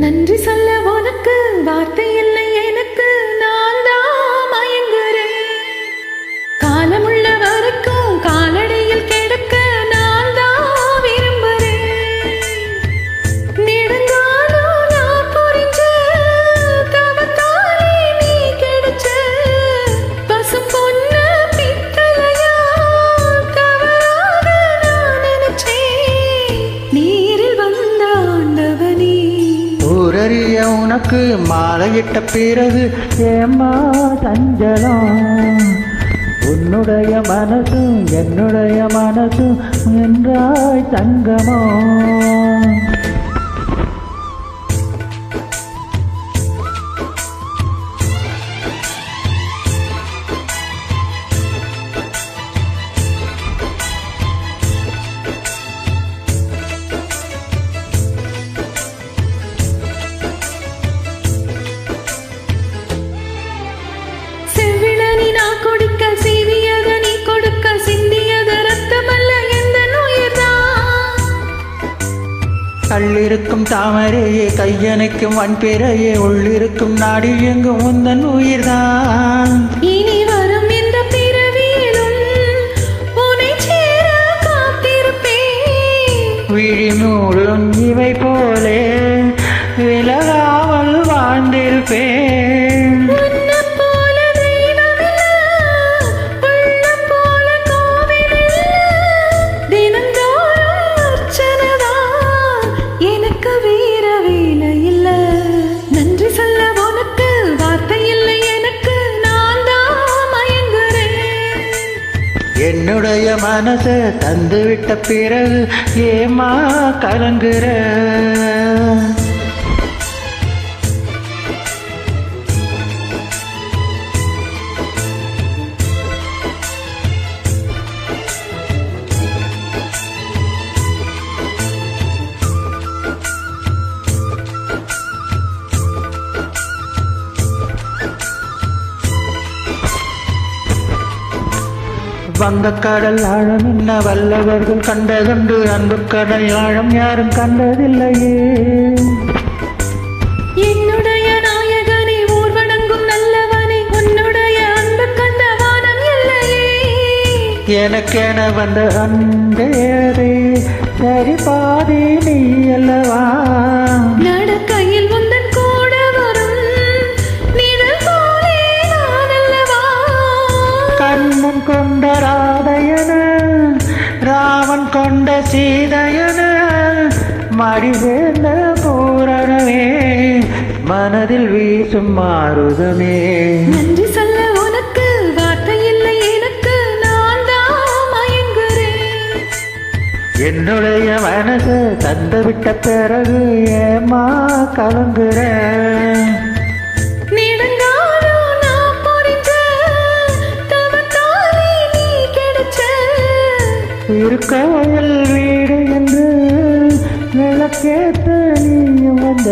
நன்றி சொல்ல உனக்கு வார்த்தை இல்லை. உனக்கு மாலையிட்ட பிறகு ஏமா சஞ்சலம் உன்னுடைய மனசும் என்னுடைய மனசும் என்றாய் தங்கமோ? கள்ளிருக்கும் தாமரையே கையணைக்கும் வன்பிறையே உள்ளிருக்கும் நாடி எங்கும் உந்தன் உயிர்தான். இனி வரும் இந்த பிறவியிலும் உனை சேர காத்திருப்பேன். விழிமூடும் இவை போலே விலகாமல் வாழ்ந்திருப்பேன். என்னுடைய மனசை தந்துவிட்ட பிறகு ஏமா கலங்குற? வங்கக்கடல் ஆழம் என்ன வல்லவர்கள் கண்டதுண்டு அன்பு கடல் ஆழம் யாரும் கண்டதில்லையே. என்னுடைய நாயகனை ஊர்வணங்கும் நல்லவனை உன்னுடைய அன்பு கண்ட வானம் இல்லையே எனக்கென வந்த அன்பேரே சரி பாதி ராமன் கொண்ட சீதையன மடி சேர்ந்த பூரணமே மனதில் வீசும் மாறுதமே நன்றி சொல்ல உனக்கு வார்த்தை இல்லை எனக்கு நான் தான் மயங்குறேன் என்னுடைய மனசு தந்துவிட்ட பிறகு ஏமா கலங்குற திருக்கோயில் வீடு என்று விளக்கேத்த நீ வந்த